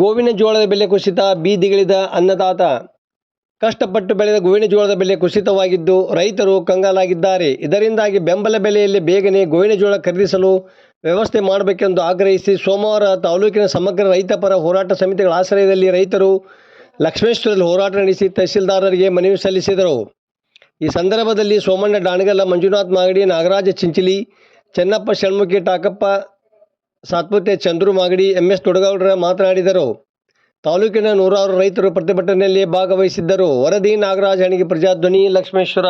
ಗೋವಿನ ಜೋಳದ ಬೆಲೆ ಕುಸಿತ, ಬೀದಿಗಿಳಿದ ಅನ್ನದಾತ. ಕಷ್ಟಪಟ್ಟು ಬೆಳೆದ ಗೋವಿನ ಜೋಳದ ಬೆಲೆ ಕುಸಿತವಾಗಿದ್ದು ರೈತರು ಕಂಗಾಲಾಗಿದ್ದಾರೆ. ಇದರಿಂದಾಗಿ ಬೆಂಬಲ ಬೆಲೆಯಲ್ಲಿ ಬೇಗನೆ ಗೋವಿನ ಜೋಳ ಖರೀದಿಸಲು ವ್ಯವಸ್ಥೆ ಮಾಡಬೇಕೆಂದು ಆಗ್ರಹಿಸಿ ಸೋಮವಾರ ತಾಲೂಕಿನ ಸಮಗ್ರ ರೈತಪರ ಹೋರಾಟ ಸಮಿತಿಗಳ ಆಶ್ರಯದಲ್ಲಿ ರೈತರು ಲಕ್ಷ್ಮೇಶ್ವರದಲ್ಲಿ ಹೋರಾಟ ನಡೆಸಿ ತಹಸೀಲ್ದಾರರಿಗೆ ಮನವಿ ಸಲ್ಲಿಸಿದರು. ಈ ಸಂದರ್ಭದಲ್ಲಿ ಸೋಮಣ್ಣ, ಡಾಣಗಲ್ಲ, ಮಂಜುನಾಥ್ ಮಾಗಡಿ, ನಾಗರಾಜ ಚಿಂಚಿಲಿ, ಚೆನ್ನಪ್ಪ, ಷಣ್ಮುಖಿ ಟಾಕಪ್ಪ ಸಾತ್ಪುತೆ ಚಂದ್ರು ಮಾಗಡಿ ಎಂಎಸ್ ಎಸ್ ದೊಡಗೌಡರ ಮಾತನಾಡಿದರು. ತಾಲೂಕಿನ ನೂರಾರು ರೈತರು ಪ್ರತಿಭಟನೆಯಲ್ಲಿ ಭಾಗವಹಿಸಿದ್ದರು. ವರದಿ ನಾಗರಾಜ್ ಹಣಿಗೆ ಪ್ರಜಾಧ್ವನಿ ಲಕ್ಷ್ಮೇಶ್ವರ.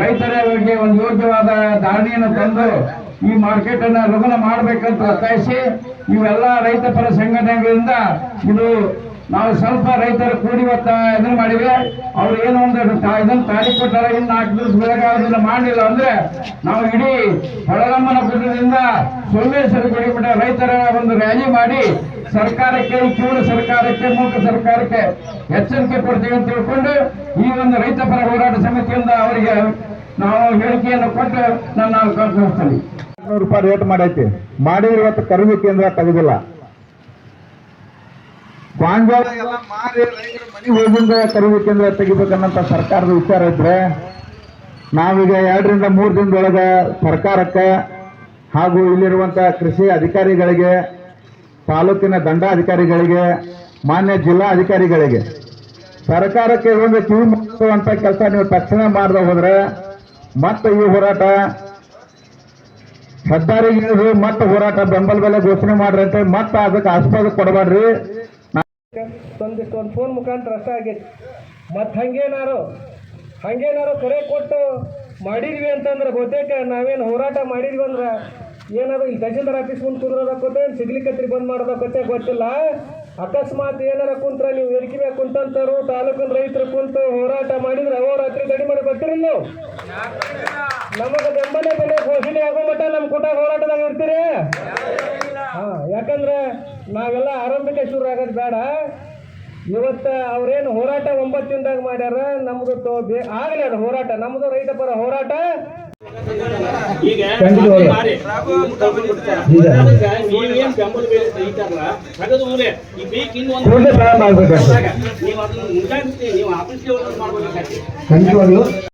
ರೈತರ ರೈತರಿಗೆ ಒಂದು ಯೋಗ್ಯವಾದ ಧಾರಣೆಯನ್ನು ತಂದು ಈ ಮಾರ್ಕೆಟ್ ಅನ್ನ ಲಗುನ ಮಾಡಬೇಕಂತ ಒತ್ತಾಯಿಸಿ ಇವೆಲ್ಲ ರೈತ ಪರ ಸಂಘಟನೆಗಳಿಂದ ಇದು ನಾವು ಸ್ವಲ್ಪ ರೈತರು ಕೂಡಿ ಇವತ್ತ ಇದನ್ನ ಮಾಡಿವೆ ಅವ್ರು ಏನು ಒಂದು ಇದನ್ನು ತಾರೀಖು ಕೊಟ್ಟಾರ, ಇನ್ನು ನಾಲ್ಕು ದಿವಸ ಬೆಳಗ್ಗೆ ಅದನ್ನ ಮಾಡಲಿಲ್ಲ ಅಂದ್ರೆ ನಾವು ಇಡೀ ಹೊಳಗಮ್ಮನ ಗುಡ್ಡದಿಂದ ಸೋಮೇಶ್ವರ ಗುಡಿ ರೈತರ ಒಂದು ರ್ಯಾಲಿ ಮಾಡಿ ಸರ್ಕಾರಕ್ಕೆ ಕೇವಲ ಸರ್ಕಾರಕ್ಕೆ, ಮೂಕ ಸರ್ಕಾರಕ್ಕೆ ಎಚ್ಚರಿಕೆ ಕೊಡ್ತೀವಿ ಅಂತ ತಿಳ್ಕೊಂಡು ಈ ಒಂದು ರೈತ ಪರ ಹೋರಾಟ ಸಮಿತಿಯಿಂದ ಅವರಿಗೆ ನಾವು ಹೇಳಿಕೆಯನ್ನು ಕೊಟ್ಟು ನಾನು ನೂರು ರೂಪಾಯಿ ರೇಟ್ ಮಾಡೈತಿ ಮಾಡಿದ್ರೆ ಇವತ್ತು ಖರೀದಿ ಕೇಂದ್ರ ತೆಗೆದಿಲ್ಲ. ಗಾಂಜಾಳ ಎಲ್ಲ ಮಾರಿ ರೈತರ ಮನೆ ಹೋಗಿಂದ ಖರೀದಿ ಕೇಂದ್ರ ತೆಗಿಬೇಕನ್ನಂತ ಸರ್ಕಾರದ ವಿಚಾರ ಇದ್ರೆ ನಾವೀಗ ಎರಡರಿಂದ ಮೂರು ದಿನದೊಳಗೆ ಸರ್ಕಾರಕ್ಕೆ ಹಾಗೂ ಇಲ್ಲಿರುವಂತ ಕೃಷಿ ಅಧಿಕಾರಿಗಳಿಗೆ, ತಾಲೂಕಿನ ದಂಡಾಧಿಕಾರಿಗಳಿಗೆ, ಮಾನ್ಯ ಜಿಲ್ಲಾ ಅಧಿಕಾರಿಗಳಿಗೆ. ಸರ್ಕಾರಕ್ಕೆ ಒಂದು ಕಿವಿ ಮುಗಿಸುವಂತ ಕೆಲಸ ನೀವು ತಕ್ಷಣ ಮಾಡದೆ ಹೋದ್ರೆ ಮತ್ತೆ ಈ ಹೋರಾಟ ಹೆದ್ದಾರಿಗೆ ಮತ್ತೆ ಹೋರಾಟ ಬೆಂಬಲ ಬೆಲೆ ಘೋಷಣೆ ಮಾಡ್ರಿ ಅಂತ ಮತ್ತೆ ಅದಕ್ಕೆ ಆಸ್ಪದ ಕೊಡಬೇಡ್ರಿ. ಒಂದಿಷ್ಟು ಒಂದು ಫೋನ್ ಮುಖಾಂತರ ಅಷ್ಟೇ ಆಗೈತಿ. ಮತ್ತು ಹಂಗೇನಾರು ಹಂಗೇನಾರು ಕರೆ ಕೊಟ್ಟು ಮಾಡಿದ್ವಿ ಅಂತಂದ್ರೆ ಬಹುತೇಕ ನಾವೇನು ಹೋರಾಟ ಮಾಡಿದ್ವಿ ಅಂದ್ರೆ ಏನಾದ್ರು ಇಲ್ಲಿ ತಹಸೀಲ್ದಾರ್ ಆಫೀಸ್ ಮುಂದೆ ಕುಂದ್ರೋದಕ್ಕೋತೆ ಸಿಗ್ಲಿಕ್ಕತ್ರಿ ಬಂದ್ ಮಾಡೋದಕ್ಕೋತೆ ಗೊತ್ತಿಲ್ಲ. ಅಕಸ್ಮಾತ್ ಏನಾರ ಕುಂತ್ರ ನೀವು ವೇದಿಕೆ ಅಂತಂತಾರು ಕುಂತಂತಾರು ತಾಲೂಕಿನ ರೈತರು ಕುಂತು ಹೋರಾಟ ಮಾಡಿದ್ರೆ ಅಹೋರಾತ್ರಿ ಗಡಿ ಮಾಡಿ ಬರ್ತೀರಿ ನೀವು? ನಮಗೆ ಬೆಂಬಲ ಬೆಲೆ ಘೋಷಣೆ ಆಗೋ ಮಟ್ಟ ನಮ್ಮ ಕೂಟ ಹೋರಾಟದಾಗ ಇರ್ತೀರಿ? ಹಾಂ ಯಾಕಂದ್ರೆ ನಾವೆಲ್ಲ ಆರಂಭಿಕ ಶುರು ಆಗೋದು ಬೇಡ. ಇವತ್ತ ಅವ್ರೇನು ಹೋರಾಟ ಒಂಬತ್ತು ದಿನದಾಗ ಮಾಡ್ಯಾರ? ನಮ್ದು ಆಗಲಿ ಅದು ಹೋರಾಟ. ನಮ್ದು ರೈತ ಪರ ಹೋರಾಟ. ಈಗ ಪ್ರಾರಂಭ ಆಗ್ಬೇಕು